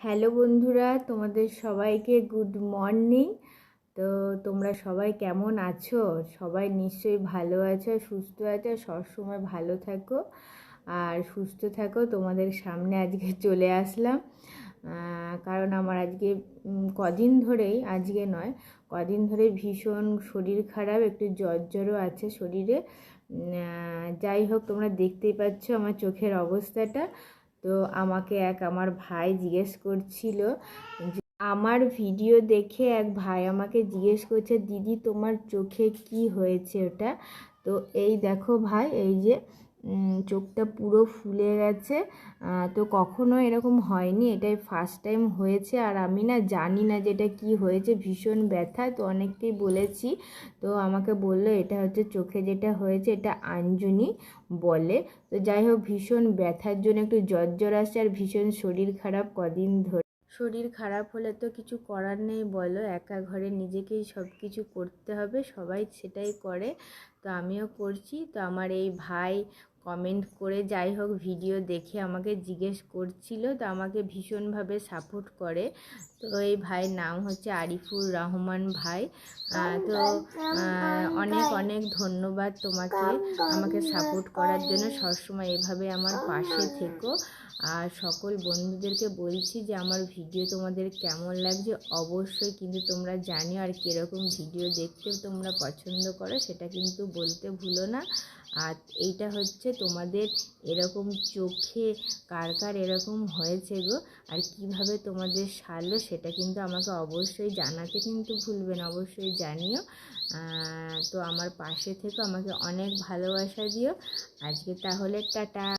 Hello বন্ধুরা, তোমাদের সবাইকে গুড মর্নিং। তো তোমরা সবাই কেমন আছো? সবাই নিশ্চয়ই ভালো আছো সুস্থ আছো সবসময় ভালো থাকো। আর সুস্থ থাকো, তোমাদের সামনে আজকে চলে আসলাম। কারণ আমার আজকে কদিন ধরেই, আজকে নয়, কদিন ধরে ভীষণ শরীর খারাপ, একটু জ্বর জ্বরও আছে শরীরে। যাই হোক, তোমরা দেখতেই পাচ্ছ আমার চোখের অবস্থাটা। তো আমাকে এক আমার ভাই জিজ্ঞেস করছিল আমার ভিডিও দেখে এক ভাই আমাকে জিজ্ঞেস করছে, দিদি, তোমার চোখে কি হয়েছে ওটা? তো এই দেখো ভাই, এই যে চোখটা পুরো ফুলে গেছে। তো কখনো এরকম হয়নি, এটাই ফার্স্ট টাইম হয়েছে। আর আমি না জানি না যে এটা কী হয়েছে, ভীষণ ব্যথা, তো অনেককেই বলেছি। তো আমাকে বলল, এটা হচ্ছে চোখে যেটা হয়েছে, এটা আঞ্জনি বলে। তো যাই হোক, ভীষণ ব্যথার জন্য একটু জ্বর আসছে আর ভীষণ শরীর খারাপ কদিন ধরে। শরীর খারাপ হলে তো কিছু করার নেই বলো, একা ঘরে নিজেকেই সব কিছু করতে হবে, সবাই সেটাই করে। তো আমিও করছি। তো আমার এই ভাই কমেন্ট করে যাই হোক ভিডিও দেখে আমাকে জিজ্ঞেস করছিল তো আমাকে ভীষণভাবে সাপোর্ট করে। তো এই ভাইয়ের নাম হচ্ছে আরিফুর রহমান ভাই। তো অনেক অনেক ধন্যবাদ তোমাকে। আমাকে সাপোর্ট করার জন্য সবসময় এভাবে আমার পাশে থেকো। আর সকল বন্ধুদেরকে বলছি যে আমার ভিডিও তোমাদের কেমন লাগছে? অবশ্যই কিন্তু তোমরা জানিও। আর কীরকম ভিডিও দেখতে তোমরা পছন্দ করো সেটা কিন্তু বলতে ভুলো না। আর এইটা হচ্ছে তোমাদের এরকম চোখে কার কার এরকম হয়েছে গো আর কীভাবে তোমাদের সারলো সেটা কিন্তু আমাকে অবশ্যই জানাতে কিন্তু ভুলবেন অবশ্যই জানিও। তো আমার পাশে থেকে, আমাকে অনেক ভালোবাসা দিও। আজকে তাহলে টাটা।